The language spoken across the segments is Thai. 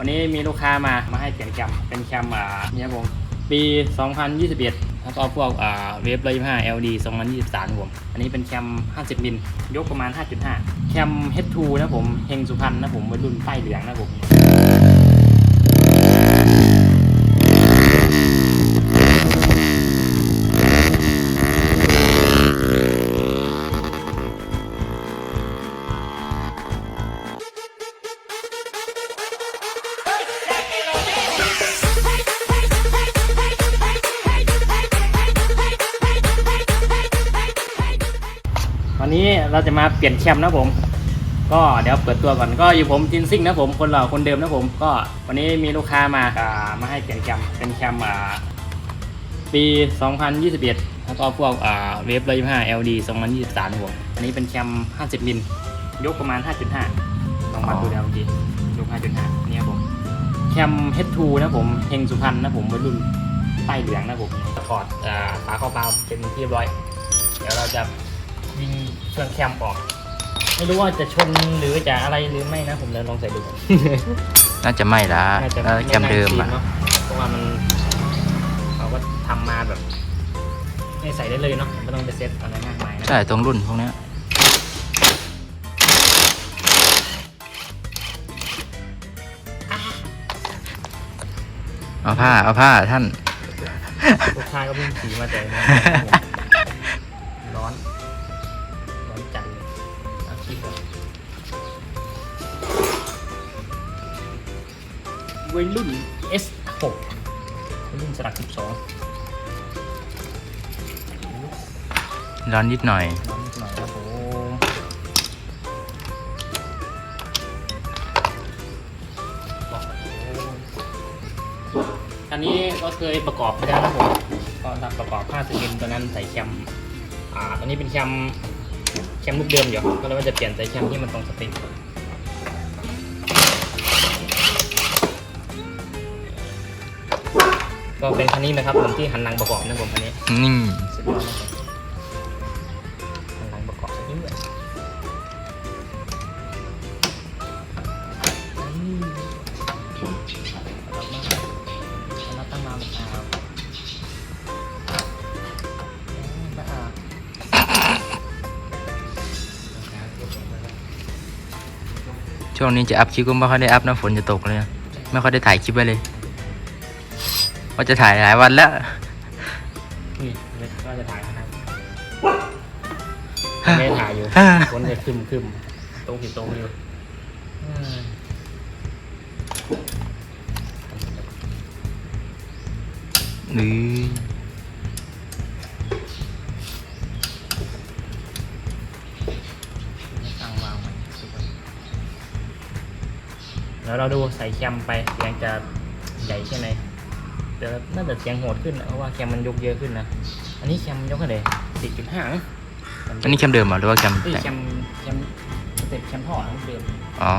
วันนี้มีลูกค้ามามาให้เปลี่ยนแคมเป็นแคมอ่าเนี่ยผมปี 2021 แล้วก็พวกอ่าเวฟ125 LD 2023ครับผมอันนี้เป็นแคม 50มิลยกประมาณ 5.5 แคม H2 นะผมเฮงสุพรรณนะผมวัยรุ่นป้ายเหลืองนะผม นนี้เราจะมาเปลี่ยนแคมป์นะผม ก็เดี๋ยวเปิดตัวก่อนก็อยู่ผมจินซิ่งนะผมคนหล่อคนเดิมนะผม ก็วันนี้มีลูกค้ามาอ่ามาให้เปลี่ยนแคมเป็นแคมป์อ่าปี 2021 แล้วก็พวกอ่าเวฟ125 LD 2023นะผมอันนี้เป็นแคมป์50มิลยกประมาณ 5.5ลองมาดูแล้วเมื่อกี้ยก5.5เนี่ยครับผมแคม H2 นะผมเฮงสุพรรณนะผมวัยรุ่นป้เหลืองนะผมถอดอ่าฝาเข้าเปล่าเป็นที่เรียบร้อย เดี๋ยวเราจะ ยิงเครื่องแคมออก ไม่รู้ว่าจะชนหรือจะอะไรหรือไม่นะ ผมเลยลองใส่ดูก่อน น่าจะไม่ละน่าจะน่าจะแคมเดิมอะ ไน่าจริงเนาะเพราะว่ามันเขาก็ทำมาแบบให้ใส่ได้เลยเนาะไม่ต้องไปเซ็ตอะไรมากมายนะใช่ตรงรุ่นพวกเนี้ยเอาผ้า เอาผ้าท่าน ลูกค้าก็เพิ่งขี่มาแต่ วัยรุ่น S6 วัยรุ่นสลัก12ร้อนนิดหน่อยน้ำหน่อยครับผมอันนี้ก็เคยประกอบไปแล้วนะผมก็ทำประกอบผ้าสกินตัวนั้นใส่แคมอ่าตัวนี้เป็นแคมแคมลูกเดิมอยู่ก็เลยว่าจะเปลี่ยนใส่แคมที่มันตรงสเปค ก็เป็นคันนี้นะครับผมที่หันหลังประกอบนะผมคันนี้นี่ สุดยอดนะครับหันหลังประกอบสักนิดหน่อืมเราตั้งมาเป็นอาเป็นอาช่วงนี้จะอัพคลิปก็ไม่ค่อยได้อัพนะฝนจะตกเลยนะไม่ค่อยได้ถ่ายคลิปไว้เลย ว่าจะถ่ายหลายวันแล้วนี่ก็จะถ่ายนะครับไม่ได้ถ่ายอยู่ฝนจะคึมคึมๆตรงผิดตรงอยู่อืมนี่ตั้งวางไว้สุดยอดแล้วเราดูใส่แคมไปเสียงจะใหญ่ใช่ไหม เดี๋ยวน่าจะเสียงโหดขึ้นนะเพราะว่าแคมมันยกเยอะขึ้นนะ อันนี้แคมยกเท่าไหร่สี่จุดห้าอันนี้แคมเดิมเหรอหรือว่าแคมเอ้ยแต่งแคมแคมสเต็ปแคมท่อนะเดิม อ๋อ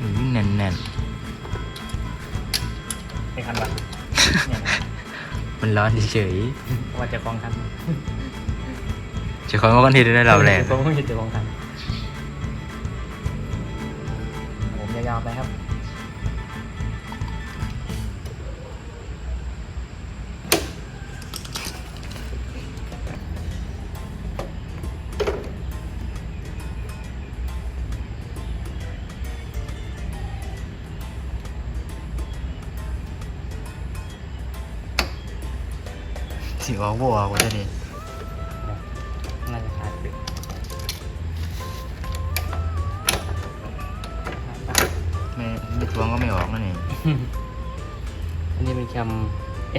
อืมแน่นแน่นไม่ทันวะเนี่ยนะๆมันร้อนเฉยว่าจะคลองทันๆจะคอยมากันทีได้เราแหละผมไม่เห็นจะคลองทันาวไปครับสิออกบัวกูจะดี นนี้เป็นแคม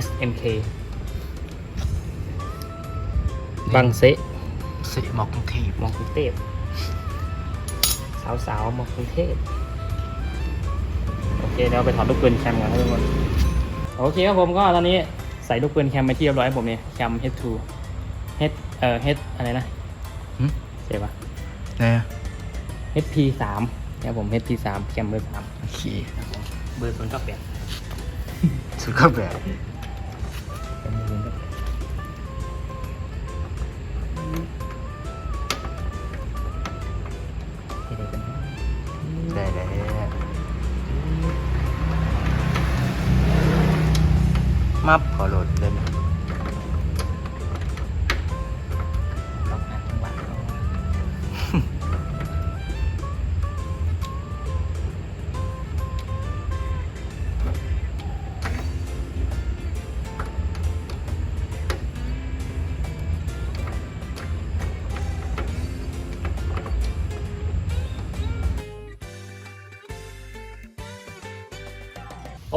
SMK บางเซะสิหมอกกรุงเทพมองกรุงเทพสาวสาวๆมองกรุงเทพโอเคเดี๋ยวไปถอดลูกปืนแคมก่อนครับทุกคนโอเคครับผมก็ตอนนี้ใส่ลูกปืนแคมไปที่เรียบร้อยผมเนี่ยแคม H2 H เอ่อ H อะไรนะหึเสียปะเนี่ย HP สามครับผม HP สามแคมเบอร์สามโอเค เบอร์ศูนย์เก้าแปด สุดได้แล้มาพอโหลดเลย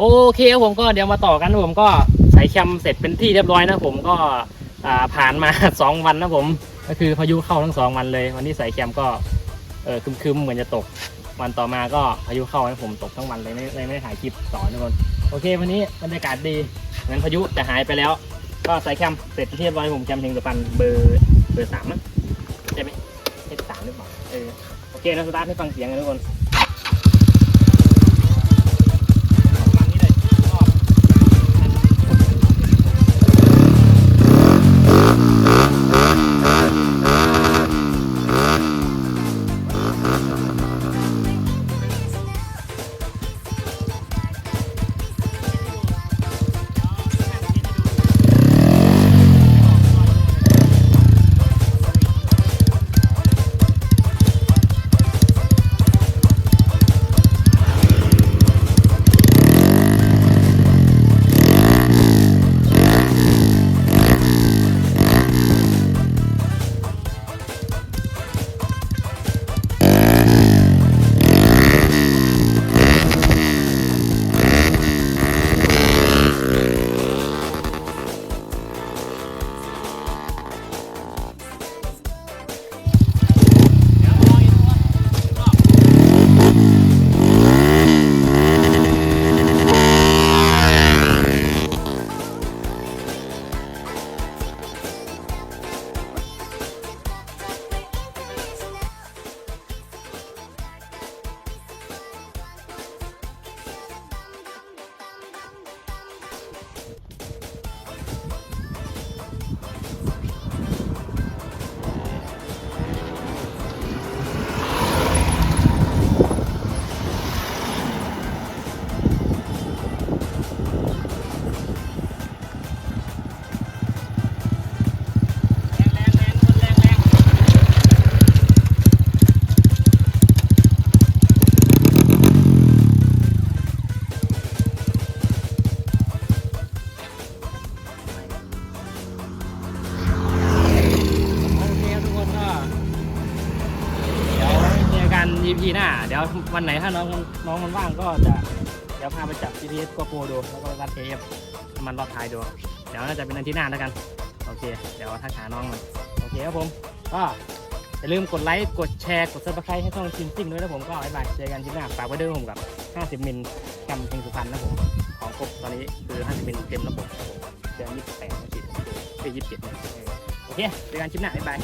โอเคครับผมก็เดี๋ยวมาต่อกันนะผมก็ใส่แคมเสร็จเป็นที่เรียบร้อยนะผมก็ผ่านมาสองวันนะผม ก็คือพายุเข้าทั้งสองวันเลย วันนี้ใส่แคมก็เออคึมๆเหมือนจะตก วันต่อมาก็พายุเข้านะผมตกทั้งวันเลยไม่เลยไม่ได้ถ่ายคลิปต่อทุกคนโอเค วันนี้บรรยากาศดีเหมือนพายุจะหายไปแล้ว ก็ใส่แคมเสร็จเป็นที่เรียบร้อยผมแคมเทงสุพรรณเบอร์เบอร์สามนะใช่ไหมเอสามหรือเปล่าเออโอเคนะสตาร์ทให้ฟังเสียงกันทุกคน EP หน้า เดี๋ยววันไหนถ้าน้องน้องมันว่างก็จะเดี๋ยวพาไปจับ GPS ก็โปดูแล้วก็วัด AF น้ำมันรอบท้ายดู เดี๋ยวน่าจะเป็นอาทิตย์หน้าแล้วกัน โอเค เดี๋ยวถ้าหาน้องมัน โอเคครับผม ก็อย่าลืมกดไลค์ กดแชร์ กด subscribe ให้ช่องชิมซิ่งด้วยนะผม ก็บ๊ายบายเจอกันคลิปหน้า ฝากไว้ด้วยผมกับ 50 มิลกำเพลงสุพรรณนะผม ของครบตอนนี้คือ 50 มิลเต็มระบบผมเดือน28นะจิตคือ27นะเออโอเค เจอกันคลิปหน้าบ๊ายบาย